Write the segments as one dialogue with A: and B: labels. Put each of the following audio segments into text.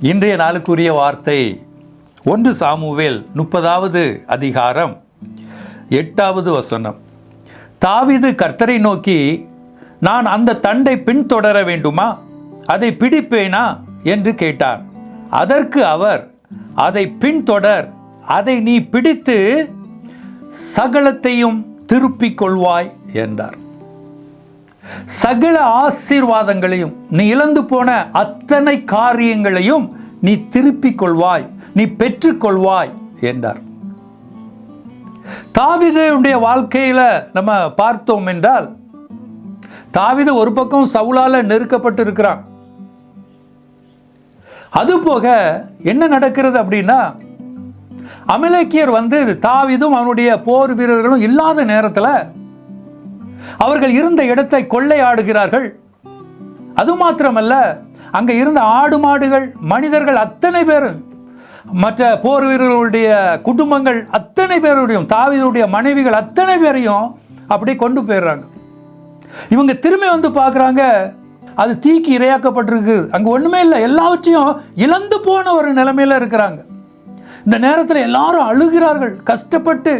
A: இன்றைய நாளுக்குரிய வார்த்தை ஒன்று சாமுவேல் முப்பதாவது அதிகாரம் எட்டாவது வசனம். தாவிது கர்த்தரை நோக்கி நான் அந்த தண்டை பின்தொடர வேண்டுமா? அதை பிடிப்பேனா? என்று கேட்டார். அதற்கு அவர் அதை பின்தொடர் அதை நீ பிடித்து சகலத்தையும் திருப்பிக் கொள்வாய் என்றார். சகல ஆசீர்வாதங்களையும் நீ இழந்து போன அத்தனை காரியங்களையும் நீ திருப்பிக் கொள்வாய் நீ பெற்றுக்கொள்வாய் என்றார். தாவிதனுடைய வாழ்க்கையில நம்ம பார்த்தோம் என்றால் தாவித ஒரு பக்கம் சவுலால நெருக்கப்பட்டு இருக்கிறான் அதுபோக என்ன நடக்கிறது அப்படின்னா அமிலக்கியர் வந்து தாவிதும் அவனுடைய போர் வீரர்களும் இல்லாத நேரத்தில் அவர்கள் இருந்த இடத்தை கொள்ளையாடுகிறார்கள். அது மாத்திரமல்ல அங்கே இருந்த ஆடு மாடுகள் மனிதர்கள் அத்தனை பேரும் மற்ற போர் வீரர்களுடைய குடும்பங்கள் அத்தனை பேருடையும் தாவிதருடைய மனைவிகள் அத்தனை பேரையும் அப்படியே கொண்டு போயிடுறாங்க. இவங்க திரும்பி வந்து பார்க்குறாங்க அது தீக்கு இரையாக்கப்பட்டிருக்கு. அங்கே ஒன்றுமே இல்லை எல்லாவற்றையும் இழந்து போன ஒரு நிலைமையில் இருக்கிறாங்க. இந்த நேரத்தில் எல்லாரும் அழுகிறார்கள் கஷ்டப்பட்டு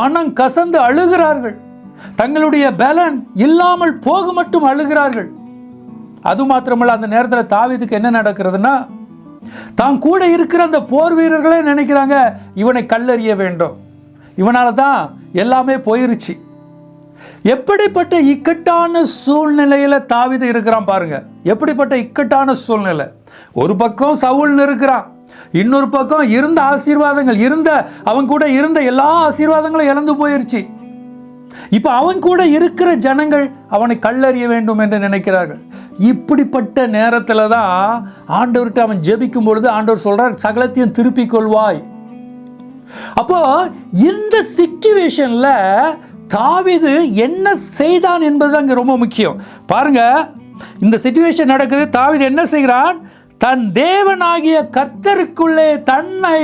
A: மனம் கசந்து அழுகிறார்கள். தங்களுடைய பலன் இல்லாமல் போக மட்டும் அழுகிறார்கள். அது மாத்திரமல்ல அந்த நேரத்தில் தாவீதுக்கு என்ன நடக்கிறதுனா தான் கூட இருக்கிற அந்த போர் வீரர்களே நினைக்கிறாங்க இவனை கல்லறிய வேண்டும். இவனால தான் எல்லாமே போயிருச்சு. எப்படிப்பட்ட இக்கட்டான சூழ்நிலையில் தாவிது இருக்கிறான் பாருங்க. எப்படிப்பட்ட இக்கட்டான சூழ்நிலை? ஒரு பக்கம் சவுல்னு இருக்கிறான் இன்னொரு பக்கம் இருந்த ஆசீர்வாதங்கள் இருந்த அவன் கூட இருந்த எல்லா ஆசீர்வாதங்களும் இழந்து போயிருச்சு. இப்போ அவன் கூட இருக்கிற ஜனங்கள் அவனை கல்லறிய வேண்டும் என்று நினைக்கிறார்கள். இப்படிப்பட்ட நேரத்தில் தான் ஆண்டவர்கிட்ட அவன் ஜெபிக்கும் பொழுது ஆண்டவர் சொல்றார் சகலத்தையும் திருப்பிக் கொள்வாய். அப்போ இந்த சிச்சுவேஷன்ல தாவிது என்ன செய்தான் என்பது அங்கே ரொம்ப முக்கியம். பாருங்க இந்த சிச்சுவேஷன் நடக்குது. தாவிது என்ன செய்கிறான்? தன் தேவனாகிய கர்த்தருக்குள்ளே தன்னை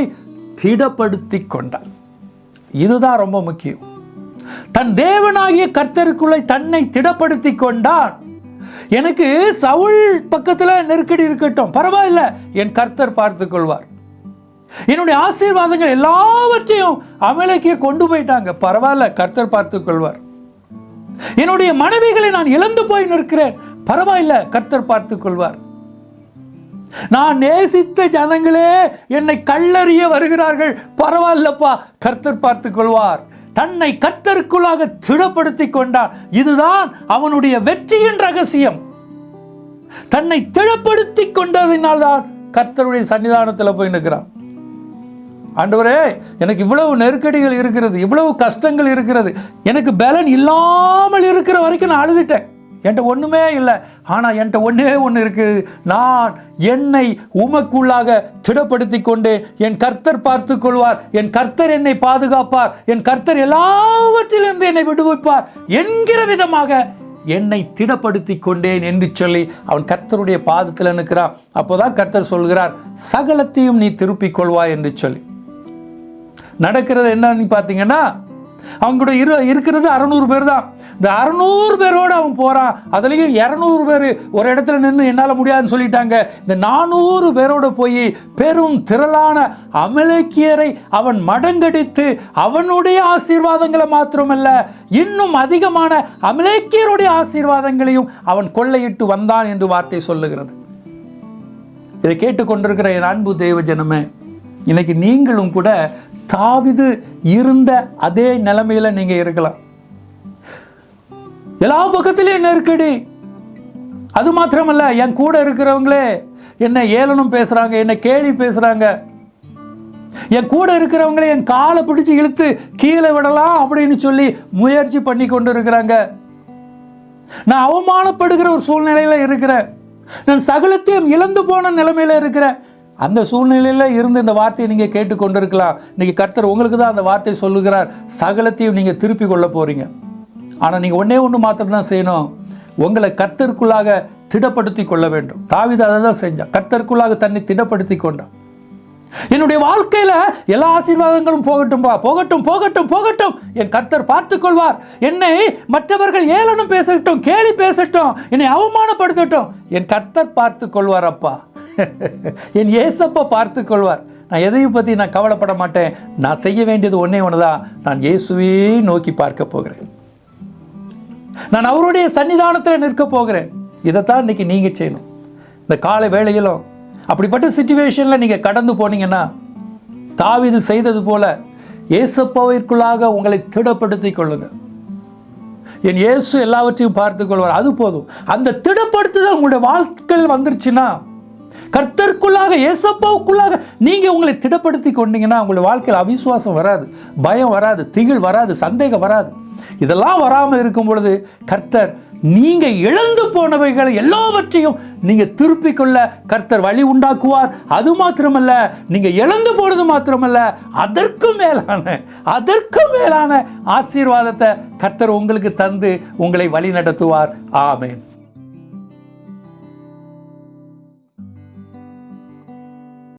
A: திடப்படுத்தி கொண்டான். இதுதான் ரொம்ப முக்கியம். தன் தேவனாகிய கர்த்தருக்குள்ளே தன்னை திடப்படுத்தி கொண்டான். எனக்கு சவுல் பக்கத்தில் நெருக்கடி இருக்கட்டும். பரவாயில்ல என் கர்த்தர் பார்த்துக் கொள்வார். என்னுடைய ஆசீர்வாதங்கள் எல்லாவற்றையும் அமலேக்கே கொண்டு போயிட்டாங்க. பரவாயில்ல கர்த்தர் பார்த்துக் கொள்வார். என்னுடைய மனைவிகளை நான் இழந்து போய் நிற்கிறேன். பரவாயில்ல கர்த்தர் பார்த்துக் கொள்வார். நான் நேசித்த ஜனங்களே என்னை கல்லறிய வருகிறார்கள். பரவாயில்லப்பா கர்த்தர் பார்த்துக் கொள்வார். தன்னை கர்த்தருக்குள்ளாக திடப்படுத்தி கொண்டான். இதுதான் அவனுடைய வெற்றியின் ரகசியம். தன்னை திடப்படுத்தி கொண்டதினால்தான் கர்த்தருடைய சன்னிதானத்தில் போய் நிற்கிறான். ஆண்டவரே எனக்கு இவ்வளவு நெருக்கடிகள் இருக்கிறது இவ்வளவு கஷ்டங்கள் இருக்கிறது எனக்கு பலன் இல்லாமல் இருக்கிற வரைக்கும் நான் அழுதுட்டேன். என்கிட்ட ஒன்றுமே இல்லை. ஆனால் என்கிட்ட ஒன்றே ஒன்று இருக்குது நான் என்னை உமக்குள்ளாக திடப்படுத்தி கொண்டேன். என் கர்த்தர் பார்த்து கொள்வார். என் கர்த்தர் என்னை பாதுகாப்பார். என் கர்த்தர் எல்லாவற்றிலிருந்து என்னை விடுவிப்பார் என்கிற விதமாக என்னை திடப்படுத்தி கொண்டேன் என்று சொல்லி அவன் கர்த்தருடைய பாதத்தில் நிற்கிறான் அப்போதான் கர்த்தர் சொல்கிறார் சகலத்தையும் நீ திருப்பிக் கொள்வாய் என்று சொல்லி. நடக்கிறது என்னன்னு பார்த்தீங்கன்னா அவங்க கூட இரு இருக்கிறது அறநூறு பேர் தான் இந்த அறநூறு பேரோடு அவன் போகிறான் அதுலேயும் இரநூறு பேர் ஒரு இடத்துல நின்று என்னால் முடியாதுன்னு சொல்லிட்டாங்க. இந்த நானூறு பேரோடு போய் பெரும் திரளான அமலேக்கியரை அவன் மடங்கடித்து அவனுடைய ஆசீர்வாதங்களை மாத்திரமல்ல இன்னும் அதிகமான அமலேக்கியருடைய ஆசீர்வாதங்களையும் அவன் கொள்ளையிட்டு வந்தான் என்று வார்த்தை சொல்லுகிறது. இதை கேட்டுக்கொண்டிருக்கிற என் அன்பு தேவ ஜனமே இன்னைக்கு நீங்களும் கூட தாவிது இருந்த அதே நிலைமையில நீங்க இருக்கலாம். எல்லா பக்கத்திலையும் நெருக்கடி. அது மாத்திரமல்ல என் கூட இருக்கிறவங்களே என்ன ஏளனம் பேசுறாங்க என்ன கேலி பேசுறாங்க. என் கூட இருக்கிறவங்களே என் காலை பிடிச்சி இழுத்து கீழே விடலாம் அப்படின்னு சொல்லி முயற்சி பண்ணி கொண்டு இருக்கிறாங்க நான் அவமானப்படுகிற ஒரு சூழ்நிலையில இருக்கிறேன். நான் சகலத்தையும் இழந்து போன நிலைமையில இருக்கிறேன். அந்த சூழ்நிலையில் இருந்து இந்த வார்த்தையை நீங்கள் கேட்டுக்கொண்டிருக்கலாம். இன்றைக்கி கர்த்தர் உங்களுக்கு தான் அந்த வார்த்தை சொல்லுகிறார். சகலத்தையும் நீங்கள் திருப்பி கொள்ள போகிறீங்க ஆனால் நீங்கள் ஒன்றே ஒன்று மாத்திரம் தான் செய்யணும். உங்களை கர்த்தருக்குள்ளாக திடப்படுத்தி கொள்ள வேண்டும். தாவித அதை தான் செஞ்சான். கர்த்தருக்குள்ளாக தன்னை திடப்படுத்தி கொண்டான். என்னுடைய வாழ்க்கையில எல்லா ஆசீர்வாதங்களும் போகட்டும்பா. போகட்டும் போகட்டும் போகட்டும். என் கர்த்தர் பார்த்துக் கொள்வார். என்னை மற்றவர்கள் ஏளனம் பேசட்டும் கேலி பேசட்டும் என்னை அவமானப்படுத்தட்டும். என் கர்த்தர் பார்த்து கொள்வார் அப்பா. என் ஏசப்பா பார்த்து கொள்வார் நான் எதையும் பற்றி நான் கவலைப்பட மாட்டேன். நான் செய்ய வேண்டியது ஒன்றே ஒன்று தான் நான் இயேசுவே நோக்கி பார்க்க போகிறேன். நான் அவருடைய சன்னிதானத்தில் நிற்க போகிறேன். இதைத்தான் இன்னைக்கு நீங்கள் செய்யணும். இந்த காலை வேளையிலும் அப்படிப்பட்ட சுச்சுவேஷனில் நீங்கள் கடந்து போனீங்கன்னா இது செய்தது போல இயேசப்பாவிற்குள்ளாக உங்களை திடப்படுத்திக் கொள்ளுங்கள் என் இயேசு எல்லாவற்றையும் பார்த்துக்கொள்வார் அது போதும். அந்த திடப்படுத்துதல் உங்களுடைய வாழ்க்கையில் வந்துருச்சுன்னா கர்த்தருக்குள்ளாக ஏசப்பாவுக்குள்ளாக நீங்கள் உங்களை திடப்படுத்தி கொண்டீங்கன்னா உங்களுடைய வாழ்க்கையில் அவிசுவாசம் வராது பயம் வராது திகில் வராது சந்தேகம் வராது. இதெல்லாம் வராமல் இருக்கும் பொழுது கர்த்தர் நீங்கள் இழந்து போனவைகளை எல்லாவற்றையும் நீங்கள் திருப்பிக் கொள்ள கர்த்தர் வழி உண்டாக்குவார். அது மாத்திரமல்ல நீங்கள் இழந்து போனது மாத்திரமல்ல அதற்கு மேலான அதற்கு மேலான ஆசீர்வாதத்தை கர்த்தர் உங்களுக்கு தந்து உங்களை வழி நடத்துவார் ஆமேன்.